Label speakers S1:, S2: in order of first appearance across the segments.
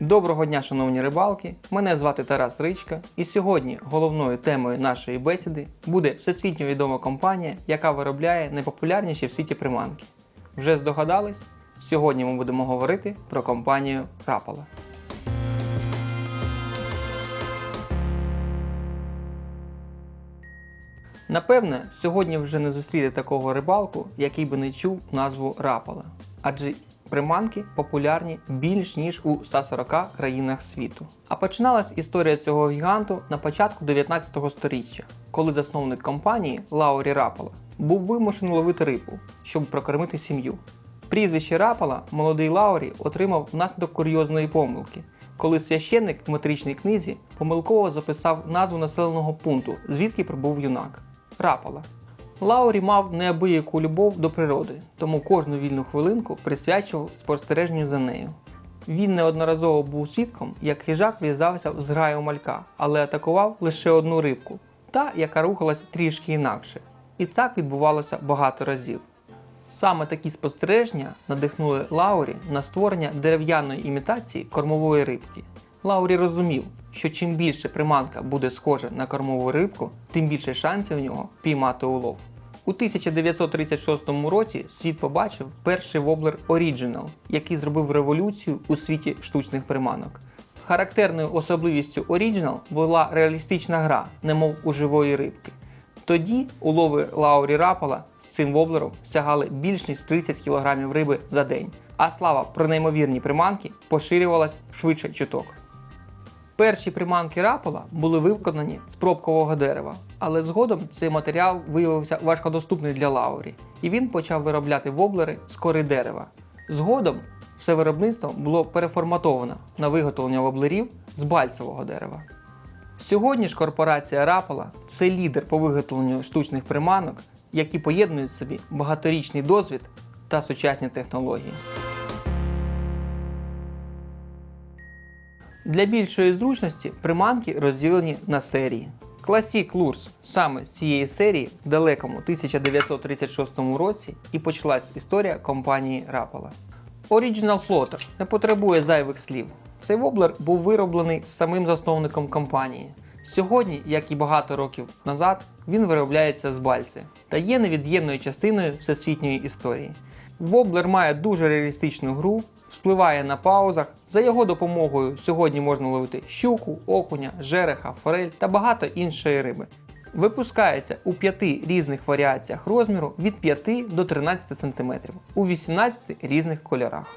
S1: Доброго дня, шановні рибалки! Мене звати Тарас Ричка, і сьогодні головною темою нашої бесіди буде всесвітньо відома компанія, яка виробляє найпопулярніші в світі приманки. Вже здогадались? Сьогодні ми будемо говорити про компанію Rapala. Напевне, сьогодні вже не зустріти такого рибалку, який би не чув назву Рапала. Адже приманки популярні більш ніж у 140 країнах світу. А починалась історія цього гіганту на початку 19 століття, коли засновник компанії Лаурі Рапала був вимушений ловити рибу, щоб прокормити сім'ю. Прізвище Рапала молодий Лаурі отримав внаслідок курйозної помилки, коли священник в метричній книзі помилково записав назву населеного пункту, звідки прибув юнак Рапала. Лаурі мав неабияку любов до природи, тому кожну вільну хвилинку присвячував спостереженню за нею. Він неодноразово був свідком, як хижак в'язався в зграю малька, але атакував лише одну рибку, та, яка рухалась трішки інакше. І так відбувалося багато разів. Саме такі спостереження надихнули Лаурі на створення дерев'яної імітації кормової рибки. Лаурі розумів, що чим більше приманка буде схожа на кормову рибку, тим більше шансів у нього піймати улов. У 1936 році світ побачив перший воблер Original, який зробив революцію у світі штучних приманок. Характерною особливістю Original була реалістична гра, немов у живої рибки. Тоді улови Лаурі Рапала з цим воблером сягали більш ніж 30 кг риби за день, а слава про неймовірні приманки поширювалась швидше чуток. Перші приманки Рапала були виконані з пробкового дерева, але згодом цей матеріал виявився важкодоступний для Лаурі, і він почав виробляти воблери з кори дерева. Згодом все виробництво було переформатовано на виготовлення воблерів з бальцевого дерева. Сьогодні ж корпорація Rapala – це лідер по виготовленню штучних приманок, які поєднують в собі багаторічний досвід та сучасні технології. Для більшої зручності приманки розділені на серії. Classic Lures саме з цієї серії в далекому 1936 році і почалась історія компанії Rapala. Original Floater не потребує зайвих слів. Цей воблер був вироблений самим засновником компанії. Сьогодні, як і багато років назад, він виробляється з бальци та є невід'ємною частиною всесвітньої історії. Воблер має дуже реалістичну гру, вспливає на паузах. За його допомогою сьогодні можна ловити щуку, окуня, жереха, форель та багато іншої риби. Випускається у п'яти різних варіаціях розміру від 5 до 13 см у 18 різних кольорах.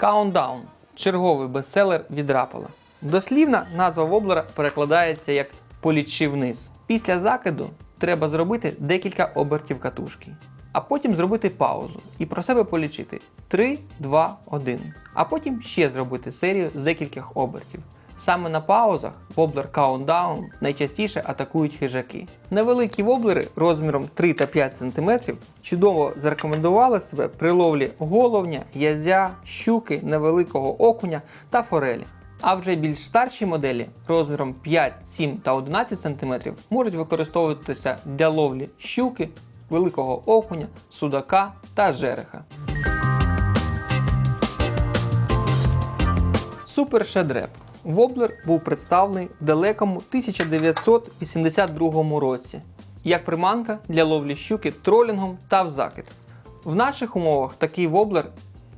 S1: Countdown черговий бестселер від Рапала. Дослівна назва воблера перекладається як полічи вниз. Після закиду треба зробити декілька обертів катушки, а потім зробити паузу і про себе полічити 3, 2, 1. А потім ще зробити серію з декількох обертів. Саме на паузах воблер Countdown найчастіше атакують хижаки. Невеликі воблери розміром 3 та 5 см чудово зарекомендували себе при ловлі головня, язя, щуки, невеликого окуня та форелі. А вже більш старші моделі розміром 5, 7 та 11 см можуть використовуватися для ловлі щуки, великого окуня, судака та жереха. Супер Шедреп. Воблер був представлений в далекому 1982 році як приманка для ловлі щуки тролінгом та в закид. В наших умовах такий воблер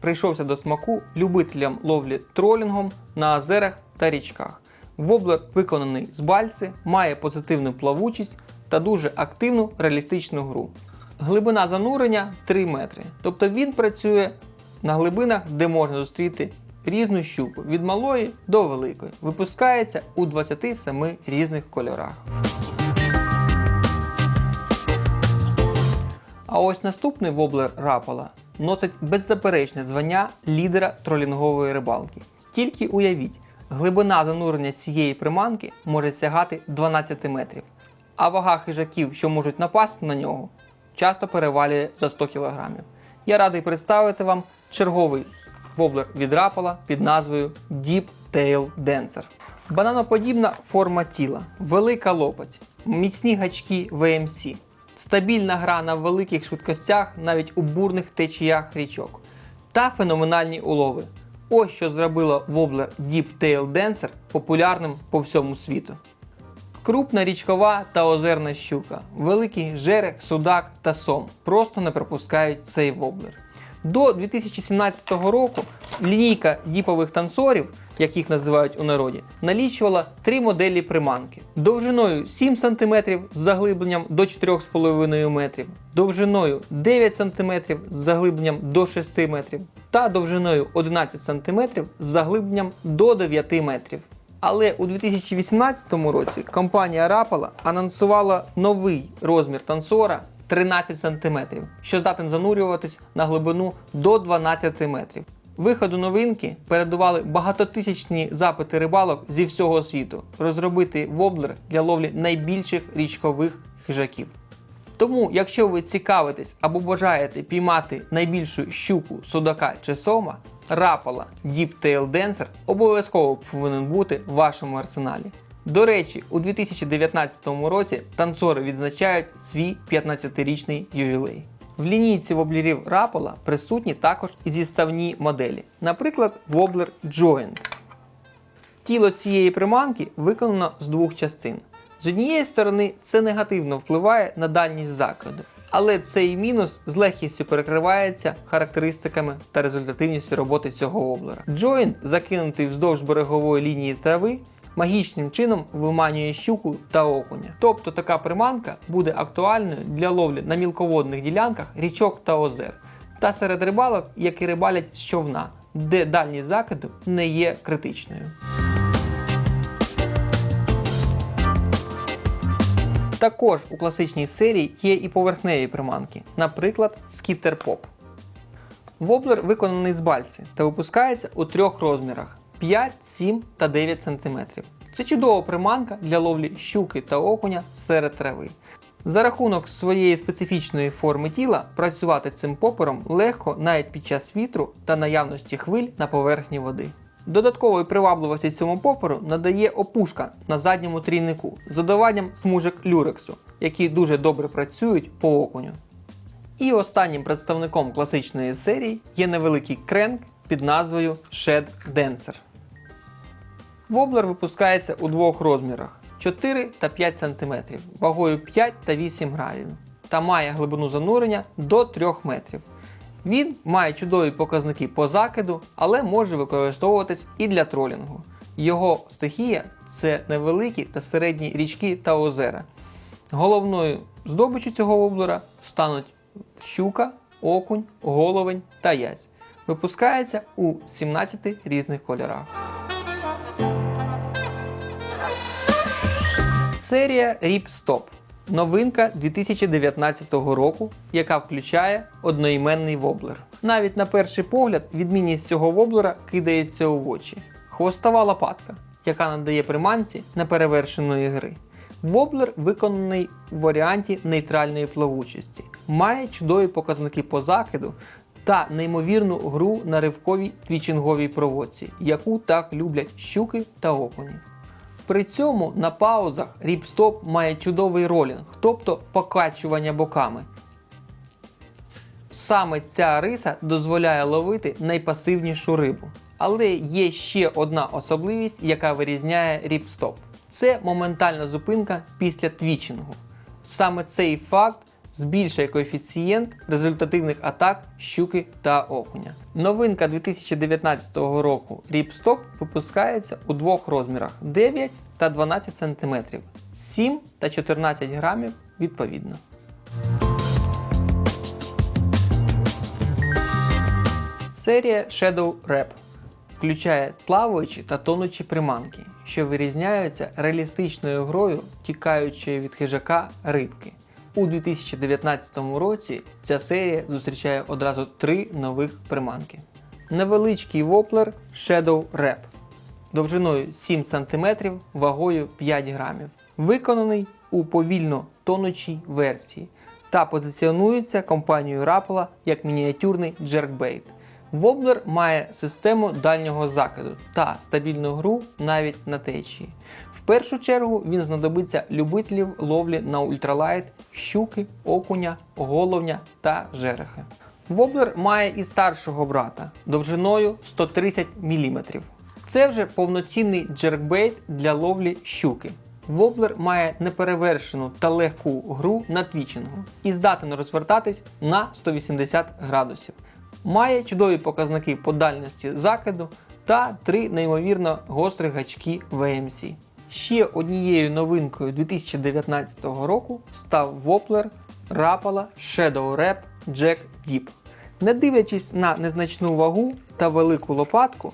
S1: прийшовся до смаку любителям ловлі тролінгом на озерах та річках. Воблер виконаний з бальси, має позитивну плавучість та дуже активну реалістичну гру. Глибина занурення 3 метри. Тобто він працює на глибинах, де можна зустріти різну щуку від малої до великої. Випускається у 27 різних кольорах. А ось наступний воблер Рапала носить беззаперечне звання лідера тролінгової рибалки. Тільки уявіть, глибина занурення цієї приманки може сягати 12 метрів, а вага хижаків, що можуть напасти на нього, часто перевалює за 100 кг. Я радий представити вам черговий воблер від Рапала під назвою Deep Tail Dancer. Бананоподібна форма тіла, велика лопать, міцні гачки VMC, стабільна гра на великих швидкостях навіть у бурних течіях річок та феноменальні улови. Ось що зробило воблер Deep Tail Dancer популярним по всьому світу. Крупна річкова та озерна щука, великий жерех, судак та сом просто не пропускають цей воблер. До 2017 року лінійка діпових танцорів, як їх називають у народі, налічувала три моделі приманки: довжиною 7 см з заглибленням до 4,5 метрів, довжиною 9 см з заглибленням до 6 метрів та довжиною 11 см з заглибленням до 9 метрів. Але у 2018 році компанія Rapala анонсувала новий розмір танцора 13 см, що здатен занурюватись на глибину до 12 метрів. Виходу новинки передували багатотисячні запити рибалок зі всього світу розробити воблер для ловлі найбільших річкових хижаків. Тому, якщо ви цікавитесь або бажаєте піймати найбільшу щуку, судака чи сома, рапала Deep Tail Dancer обов'язково повинен бути в вашому арсеналі. До речі, у 2019 році танцори відзначають свій 15-річний ювілей. В лінійці воблерів Рапола присутні також і зіставні моделі, наприклад, воблер Joint. Тіло цієї приманки виконано з двох частин. З однієї сторони, це негативно впливає на дальність закиду, але цей мінус з легкістю перекривається характеристиками та результативністю роботи цього воблера. Джойнт, закинутий вздовж берегової лінії трави, магічним чином виманює щуку та окуня. Тобто така приманка буде актуальною для ловлі на мілководних ділянках річок та озер, та серед рибалок, які рибалять з човна, де дальність закиду не є критичною. Також у класичній серії є і поверхневі приманки, наприклад, скітер поп. Воблер виконаний з бальці та випускається у трьох розмірах 5, 7 та 9 см. Це чудова приманка для ловлі щуки та окуня серед трави. За рахунок своєї специфічної форми тіла працювати цим попером легко навіть під час вітру та наявності хвиль на поверхні води. Додаткової привабливості цьому поперу надає опушка на задньому трійнику з додаванням смужок люрексу, які дуже добре працюють по окуню. І останнім представником класичної серії є невеликий кренк під назвою Shed Dancer. Воблер випускається у двох розмірах 4 та 5 см, вагою 5 та 8 грамів та має глибину занурення до 3 метрів. Він має чудові показники по закиду, але може використовуватись і для тролінгу. Його стихія це невеликі та середні річки та озера. Головною здобиччю цього воблера стануть щука, окунь, головень та яць. Випускається у 17 різних кольорах. Серія Rip Stop. Новинка 2019 року, яка включає одноіменний воблер. Навіть на перший погляд відмінність цього воблера кидається у очі. Хвостова лопатка, яка надає приманці неперевершеної гри. Воблер виконаний у варіанті нейтральної плавучості, має чудові показники по закиду та неймовірну гру на ривковій твічинговій проводці, яку так люблять щуки та окуні. При цьому на паузах ріпстоп має чудовий ролінг, тобто покачування боками. Саме ця риса дозволяє ловити найпасивнішу рибу. Але є ще одна особливість, яка вирізняє ріпстоп. Це моментальна зупинка після твічингу. Саме цей факт збільшує коефіцієнт результативних атак щуки та окуня. Новинка 2019 року Ripstop випускається у двох розмірах 9 та 12 см, 7 та 14 грамів відповідно. Серія Shadow Rap включає плаваючі та тонучі приманки, що вирізняються реалістичною грою тікаючої від хижака рибки. У 2019 році ця серія зустрічає одразу три нових приманки. Невеличкий воплер Shadow Rap довжиною 7 см, вагою 5 грамів. Виконаний у повільно тонучій версії та позиціонується компанією Rapala як мініатюрний джеркбейт. Воблер має систему дальнього закиду та стабільну гру навіть на течії. В першу чергу він знадобиться любителів ловлі на ультралайт, щуки, окуня, головня та жерехи. Воблер має і старшого брата довжиною 130 мм. Це вже повноцінний джеркбейт для ловлі щуки. Воблер має неперевершену та легку гру на твічингу і здатен розвертатись на 180 градусів. Має чудові показники по дальності закиду та три неймовірно гострі гачки VMC. Ще однією новинкою 2019 року став воплер Rapala Shadow Rap Jack Deep. Не дивлячись на незначну вагу та велику лопатку,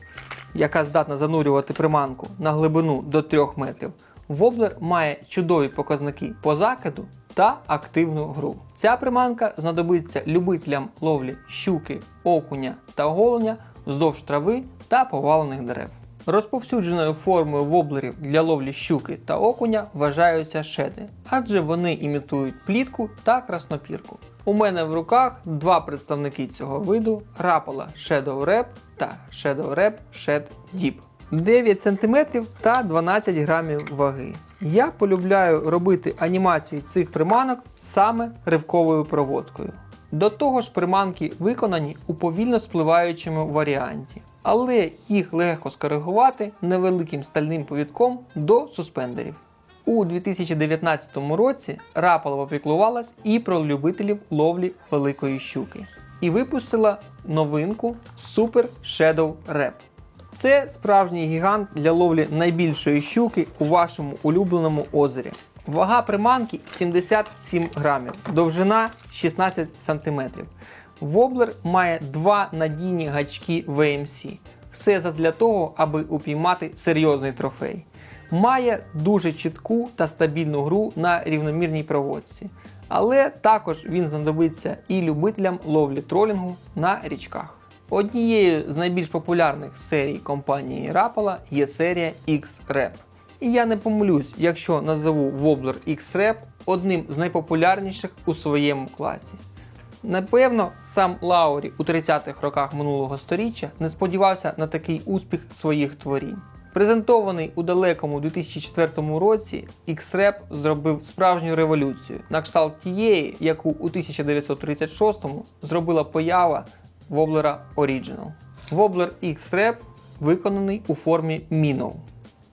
S1: яка здатна занурювати приманку на глибину до 3 метрів, воблер має чудові показники по закиду та активну гру. Ця приманка знадобиться любителям ловлі щуки, окуня та головня вздовж трави та повалених дерев. Розповсюдженою формою воблерів для ловлі щуки та окуня вважаються шеди, адже вони імітують плітку та краснопірку. У мене в руках два представники цього виду Rapala Shadow Rap та Shadow Rap Shed Deep. 9 см та 12 грамів ваги. Я полюбляю робити анімацію цих приманок саме ривковою проводкою. До того ж, приманки виконані у повільно спливаючому варіанті, але їх легко скоригувати невеликим стальним повідком до суспендерів. У 2019 році Rapala попіклувалась і про любителів ловлі великої щуки і випустила новинку Super Shadow Rap. Це справжній гігант для ловлі найбільшої щуки у вашому улюбленому озері. Вага приманки 77 грамів, довжина 16 см. Воблер має два надійні гачки VMC. Все для того, аби упіймати серйозний трофей. Має дуже чітку та стабільну гру на рівномірній проводці. Але також він знадобиться і любителям ловлі тролінгу на річках. Однією з найбільш популярних серій компанії Rapala є серія X-Rap. І я не помилюсь, якщо назову Wobbler X-Rap одним з найпопулярніших у своєму класі. Напевно, сам Лаурі у 30-х роках минулого століття не сподівався на такий успіх своїх творінь. Презентований у далекому 2004 році, X-Rap зробив справжню революцію на кшталт тієї, яку у 1936-му зробила поява Wobbler Original. Wobbler X-Rap виконаний у формі Minnow.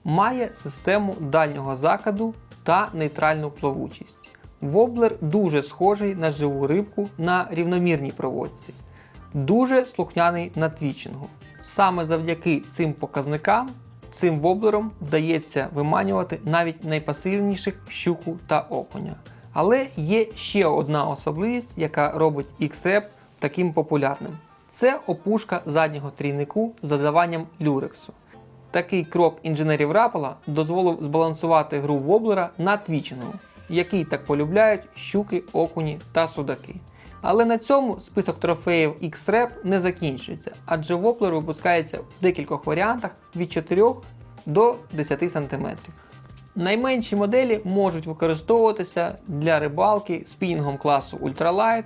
S1: Має систему дальнього закиду та нейтральну плавучість. Воблер дуже схожий на живу рибку на рівномірній проводці, дуже слухняний на твічингу. Саме завдяки цим показникам цим воблером вдається виманювати навіть найпасивніших щуку та окуня. Але є ще одна особливість, яка робить X-Rap таким популярним. Це опушка заднього трійнику з додаванням люрексу. Такий крок інженерів Rapala дозволив збалансувати гру воблера на твічингу, який так полюбляють щуки, окуні та судаки. Але на цьому список трофеїв X-Rap не закінчується, адже воблер випускається в декількох варіантах від 4 до 10 см. Найменші моделі можуть використовуватися для рибалки спінінгом класу Ultralight,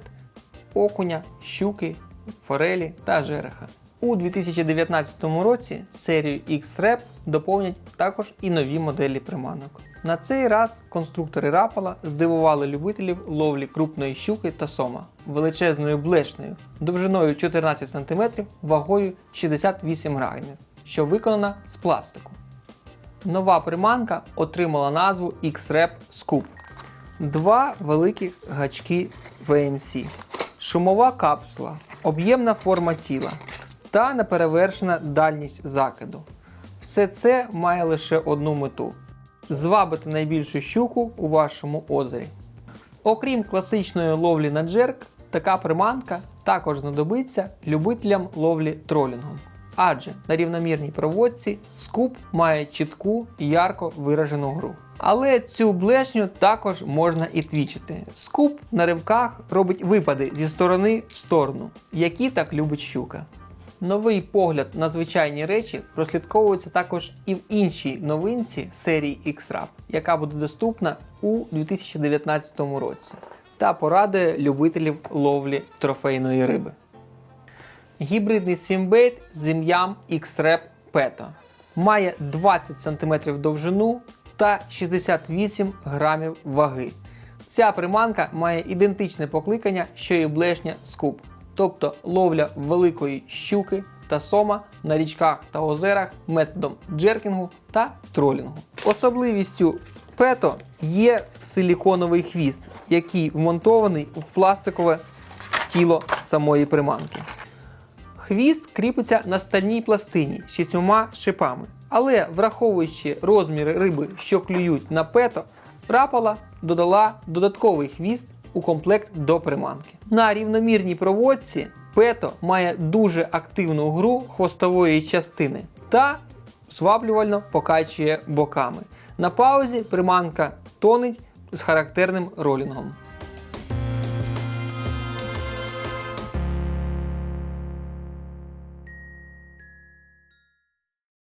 S1: окуня, щуки, форелі та жереха. У 2019 році серію X-Rap доповнять також і нові моделі приманок. На цей раз конструктори Rapala здивували любителів ловлі крупної щуки та сома величезною блешнею довжиною 14 см, вагою 68 грамів, що виконана з пластику. Нова приманка отримала назву X-Rap Scoop. Два великих гачки VMC, шумова капсула, об'ємна форма тіла та неперевершена дальність закиду. Все це має лише одну мету звабити найбільшу щуку у вашому озері. Окрім класичної ловлі на джерк, така приманка також знадобиться любителям ловлі тролінгом. Адже на рівномірній проводці скуп має чітку і ярко виражену гру. Але цю блешню також можна і твічити. Скуп на ривках робить випади зі сторони в сторону, які так любить щука. Новий погляд на звичайні речі прослідковується також і в іншій новинці серії X-Rap, яка буде доступна у 2019 році та порадує любителів ловлі трофейної риби. Гібридний свімбейт з ім'ям X-Rep Peto. Має 20 см довжину та 68 грамів ваги. Ця приманка має ідентичне покликання, що і блешня скуп, тобто ловля великої щуки та сома на річках та озерах методом джеркінгу та тролінгу. Особливістю пето є силіконовий хвіст, який вмонтований в пластикове тіло самої приманки. Хвіст кріпиться на стальній пластині з шістьма шипами. Але враховуючи розміри риби, що клюють на пето, рапала додала додатковий хвіст у комплект до приманки. На рівномірній проводці пето має дуже активну гру хвостової частини та зваблювально покачує боками. На паузі приманка тонить з характерним ролінгом.